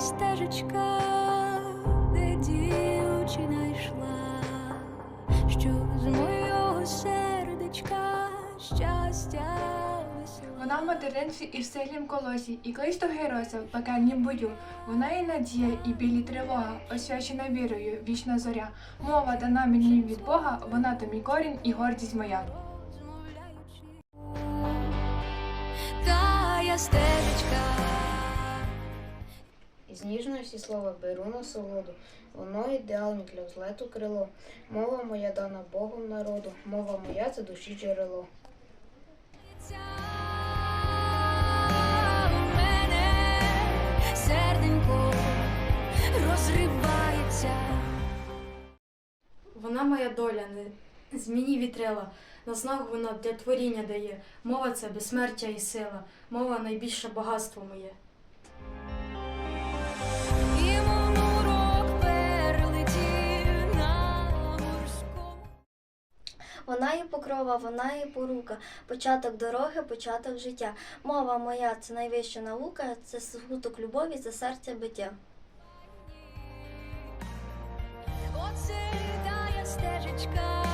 стежечка, де дівчина йшла, що з мого сердечка щастя. Вона в материнстві і в сильнім колосі, і колись то геройся в пекельнім бою. Вона і надія, і білі тривога, освячена вірою, вічна зоря. Мова дана мені від Бога, вона то мій корінь і гордість моя. Та я. Із ніжності слова беру насолоду, воно ідеальне для взлету крило. Мова моя дана Богом народу, мова моя це душі джерело. Серденько розривається. Вона моя доля, не зміні вітрила. Наснагу вона для творіння дає. Мова це безсмертя і сила. Мова найбільше багатство моє. Вона і покрова, вона і порука, початок дороги, початок життя. Мова моя це найвища наука, це смуток любові, це серце биття. Оце стежечка,